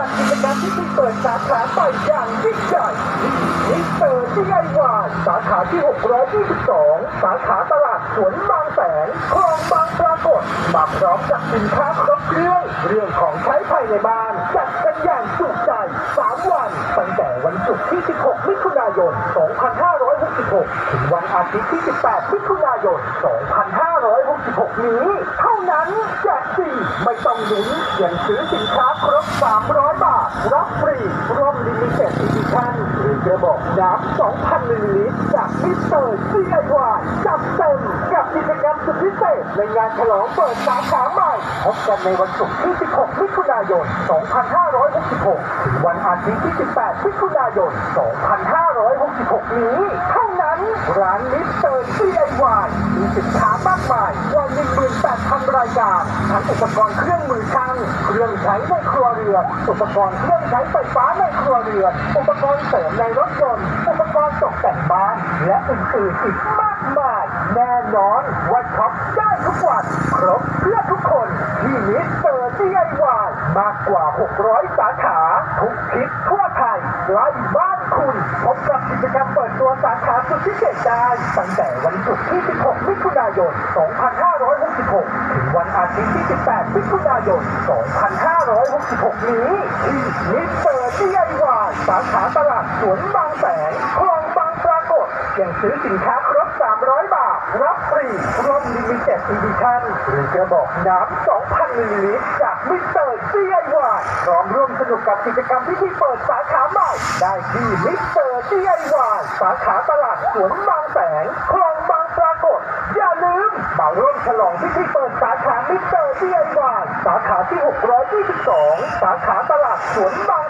จัดกิจกรรมที่เปิดสาขาใหม่อย่างยิ่งใหญ่มิสเตอร์ดีไอวายสาขาที่ 622 สาขาตลาดสวนบางแสนคลองบางปรากฏมาพร้อมกับสินค้าครบเครื่อง เรื่องของใช้ภายในบ้าน จัดกันอย่างจุใจ 3 วันตั้งแต่วันศุกร์ที่ 16 มิถุนายน 2566 ถึงวันอาทิตย์ที่ 18 มิถุนายน 2566 นี้เท่า นั้นแจกฟรีไม่ต้องลุ้นยังซื้อสินค้าครบ 300 บาท รับฟรีร่วมลิมิเต็ดอีดิชั่นหรือกระบอกน้ำ2,000มิลลิลิตรจากมิสเตอร์ DIY จัดเต็มกับกิจกรรมสุดพิเศษในงานฉลองเปิดสาขาใหม่พบกันในวันศุกร์ที่ 16 มิถุนายน 2566 ถึงวันอาทิตย์ที่ 18 มิถุนายน 2566 นี้ เท่านั้นร้านมิสเตอร์ DIY มีสินค้ามากมายกว่า18,000 รายการทั้งอุปกรณ์เครื่องมือช่างเครื่องใช้ในครัวเรือนอุปกรณ์เครื่องใช้ไฟฟ้าในครัวเรือนอุปกรณ์เสริมในรถยนต์อุปกรณ์ตกแต่งบ้านและอื่นๆอีกมากมาย แน่นอนว่าช็อปได้ทุกวันครบเพื่อทุกคนที่มิสเตอร์ DIY มากกว่า 600 สาขา ทุกทิศทั่วไทยใกล้บ้านคุณพบกับกิจกรรมเปิดตัวสาขาสุด พิเศษได้ตั้งแต่วันศุกร์ที่ 16 มิถุนายน 2566 ถึงวันอาทิตย์ที่ 18 มิถุนายน 2566 นี้ ที่มิสเตอร์ DIY สาขาตลาดสวนบางแสนคลองบางปรากฏยังซื้อสินค้าครบ 300 บาท รับฟรีร่วมลิมิเต็ดอีดิชั่นหรือกระบอกน้ำ 2,000 มิลลิลิตรจากมิสเตอร์ DIY พร้อมร่วมสนุกกับกิจกรรมที่ที่เปิดสาขาใหม่ ได้ที่มิสเตอร์ DIY สาขาตลาดสวนบางแสงคลองบางปรากฏ อย่าลืมมาร่วมฉลองที่ที่เปิดสาขามิสเตอร์ DIY สาขาที่ 622 สาขาตลาดสวนบาง